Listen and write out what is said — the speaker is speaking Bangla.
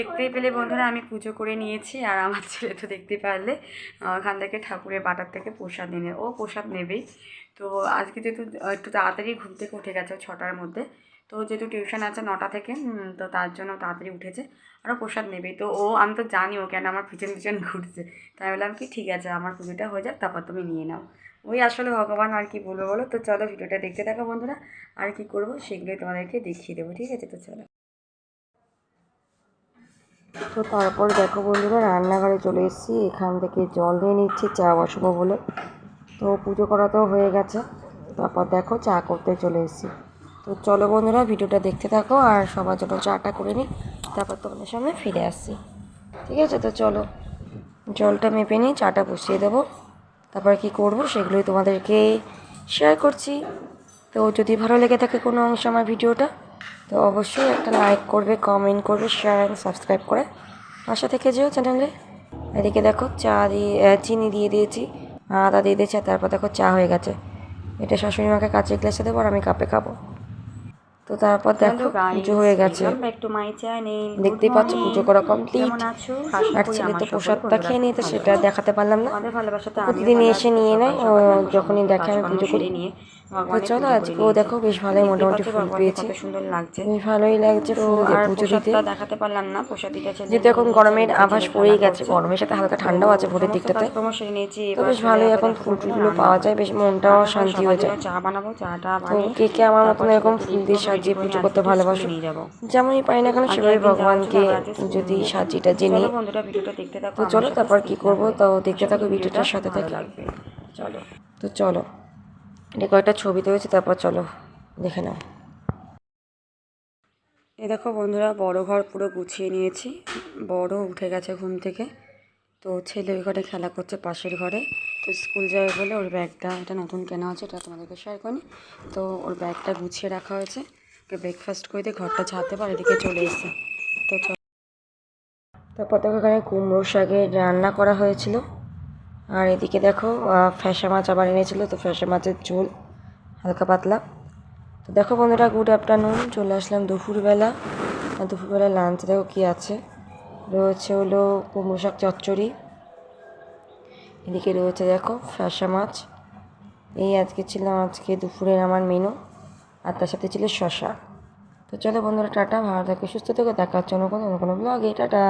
দেখতেই পেলে বন্ধুরা, আমি পুজো করে নিয়েছি আর আমার ছেলে তো দেখতে পারলে। ওখান থেকে ঠাকুরের বাটার থেকে প্রসাদ এনে, ও প্রসাদ নেবেই। তো আজকে যেহেতু, একটু তাড়াতাড়ি ঘুম থেকে উঠে গেছে ছটার মধ্যে। তো যেহেতু টিউশন আছে নটা থেকে তো তার জন্য তাড়াতাড়ি উঠেছে আরও প্রসাদ নেবেই। তো ও, আমি তো জানি ও কেন আমার পিছন পিছন ঘুরছে। তাই বললাম কি, ঠিক আছে, আমার পুজোটা হয়ে যাক, তারপর তুমি নিয়ে নাও। ওই আসলে ভগবান আর কি বলব বলো? তো চলো ভিডিওটা দেখতে থাকো বন্ধুরা, আর কি করব সেগুলোই তোমাদেরকে দেখিয়ে দেবো, ঠিক আছে? তো চলো। তো তারপর দেখো বন্ধুরা, রান্নাঘরে চলে এসেছি। এখান থেকে জল দিয়ে নিচ্ছি, চা বসবো বলে। তো পুজো করা তো হয়ে গেছে। তারপর দেখো চা করতে চলে এসেছি। তো চলো বন্ধুরা, ভিডিওটা দেখতে থাকো আর সবার জন্য চাটা করে নিই। তারপর তোমাদের সামনে ফিরে আসছি। ঠিক আছে, তো চলো জলটা মেপে নিই, চাটা বসিয়ে দেবো। তারপর কি করব সেগুলোই তোমাদেরকে শেয়ার করছি। তো যদি ভালো লেগে থাকে কোনো অংশ আমার ভিডিওটা তো অবশ্যই একটা লাইক করবে কমেন্ট করবে শেয়ার অ্যান্ড সাবস্ক্রাইব করে। পাশে থেকে যেও চ্যানেলে। এদিকে দেখো চা দিয়ে চিনি দিয়ে দিয়েছি আদা দিয়ে দিয়েছি আর তারপর দেখো চা হয়ে গেছে। এটা শাশুড়ি মাকে কাঁচের গ্লাসে দেবো আর আমি কাপে খাব। তো তারপর দেখো পুজো হয়ে গেছে। দেখতেই পাচ্ছ পুজো করা কমপ্লিট ছেলে তো প্রসাদটা খেয়ে নিয়ে তো সেটা দেখাতে পারলাম না। প্রতিদিন এসে নিয়ে নেয় যখনই দেখে আমি পুজো করি। নিয়ে। তো চলো আজকেও দেখো বেশ ভালোই মোটামুটি ফুল পেয়েছি। সুন্দর লাগছে। বেশ ভালোই লাগছে ফুল পুজো দিতে। দেখাতে পারলাম না যেহেতু এখন গরমের আভাস পড়েই গেছে গরমের সাথে হালকা ঠান্ডাও আছে ভোরের দিকটাতে। তো বেশ ভালোই এখন ফুল টুলগুলো পাওয়া যায় বেশ মনটাও শান্তি হয়ে যায়। চা বানাবো চাটা তো কে কে আমার মতন এরকম ফুল দিয়ে সাজিয়ে পুজো করতে ভালোবাসো? যাব। যেমনই পাই না কেন সেভাবে ভগবানকে যদি সাজিটা জেনে তো চলো তারপর কি করব? তাও দেখতে থাকো ভিডিওটার সাথে থাকি। চলো তো চলো এটা কয়েকটা ছবি তুলেছি, তারপর চলো দেখে নাও। এ দেখো বন্ধুরা, বড় ঘর পুরো গুছিয়ে নিয়েছি। বড় উঠে গেছে ঘুম থেকে। তো ছেলে ওই ঘরে খেলা করছে পাশের ঘরে। তো স্কুল যাবে বলে ওর ব্যাগটা, এটা নতুন কেনা হচ্ছে এটা তোমাদেরকে শেয়ার করি তো ওর ব্যাগটা গুছিয়ে রাখা হয়েছে। ওকে ব্রেকফাস্ট করে দিয়ে ঘরটা ছাড়তে পারে, এদিকে চলে এসে তো তারপর দেখো এখানে কুমড়ো শাকের রান্না করা হয়েছিল। আর এদিকে দেখো ফ্যাসা মাছ আবার এনেছিল, তো ফ্যাসা মাছের ঝোল, হালকা পাতলা। তো দেখো বন্ধুরা গুড আফটারনুন চলে আসলাম দুপুরবেলা। দুপুরবেলা লাঞ্চ দেখো কী আছে। রয়েছে হলো কুমড়ো শাক চচ্চড়ি। এদিকে রয়েছে দেখো ফ্যাসা মাছ। এই আজকে ছিল আজকে দুপুরের আমার মেনু আর তার সাথে ছিল শশা তো চলো বন্ধুরা, টাটা, ভালো থাকে, সুস্থ থেকে, দেখা হচ্ছে অন্য কোনো অন্য কোনো ব্লগে টাটা।